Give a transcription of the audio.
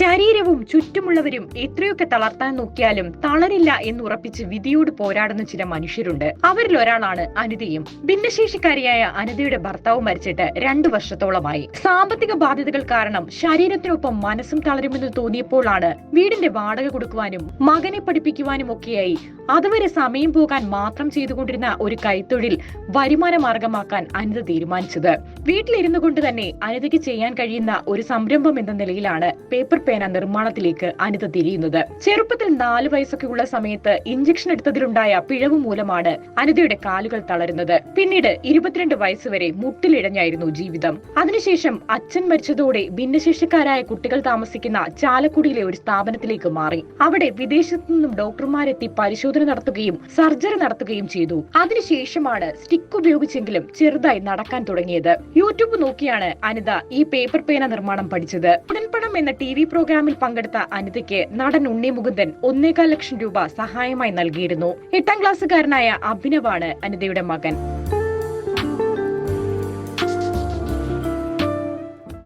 Gracias. ശരീരവും ചുറ്റുമുള്ളവരും എത്രയൊക്കെ തളർത്താൻ നോക്കിയാലും തളരില്ല എന്ന് ഉറപ്പിച്ച് വിധിയോട് പോരാടുന്ന ചില മനുഷ്യരുണ്ട്. അവരിൽ ഒരാളാണ് അനിതയും. ഭിന്നശേഷിക്കാരിയായ അനിതയുടെ ഭർത്താവ് മരിച്ചിട്ട് രണ്ടു വർഷത്തോളമായി. സാമ്പത്തിക ബാധ്യതകൾ കാരണം ശരീരത്തിനൊപ്പം മനസ്സും തളരുമെന്ന് തോന്നിയപ്പോഴാണ് വീടിന്റെ വാടക കൊടുക്കുവാനും മകനെ പഠിപ്പിക്കുവാനും ഒക്കെയായി. അതുവരെ സമയം പോകാൻ മാത്രം ചെയ്തുകൊണ്ടിരുന്ന ഒരു കൈത്തൊഴിൽ വരുമാന മാർഗമാക്കാൻ അനിത തീരുമാനിച്ചത്. വീട്ടിലിരുന്നു കൊണ്ട് തന്നെ അനിതയ്ക്ക് ചെയ്യാൻ കഴിയുന്ന ഒരു സംരംഭം എന്ന നിലയിലാണ് പേപ്പർ പേന നിർമ്മാണത്തിലേക്ക് അനിത തിരിയുന്നത് ചെറുപ്പത്തിൽ നാല് വയസ്സൊക്കെ ഉള്ള സമയത്ത് ഇഞ്ചക്ഷൻ എടുത്തതിലുണ്ടായ പിഴവ് മൂലമാണ് അനിതയുടെ കാലുകൾ തളരുന്നത്. പിന്നീട് ഇരുപത്തിരണ്ട് വയസ്സ് വരെ മുട്ടിലിഴഞ്ഞായിരുന്നു ജീവിതം. അതിനുശേഷം അച്ഛൻ മരിച്ചതോടെ ഭിന്നശേഷിക്കാരായ കുട്ടികൾ താമസിക്കുന്ന ചാലക്കുടിയിലെ ഒരു സ്ഥാപനത്തിലേക്ക് മാറി. അവിടെ വിദേശത്തു നിന്നും ഡോക്ടർമാരെത്തി പരിശോധന നടത്തുകയും സർജറി നടത്തുകയും ചെയ്തു. അതിനുശേഷമാണ് സ്റ്റിക്ക് ഉപയോഗിച്ചെങ്കിലും ചെറുതായി നടക്കാൻ തുടങ്ങിയത്. യൂട്യൂബ് നോക്കിയാണ് അനിത ഈ പേപ്പർ പേന നിർമ്മാണം പഠിച്ചത്. ഉടൻപണം എന്ന ടി വി പ്രോഗ്രാമിൽ പങ്കെടുത്ത അനിതയ്ക്ക് നടൻ ഉണ്ണി മുകുന്ദൻ ഒന്നേകാൽ ലക്ഷം രൂപ സഹായമായി നൽകിയിരുന്നു. എട്ടാം ക്ലാസ്സുകാരനായ അഭിനവാണ് അനിതയുടെ മകൻ.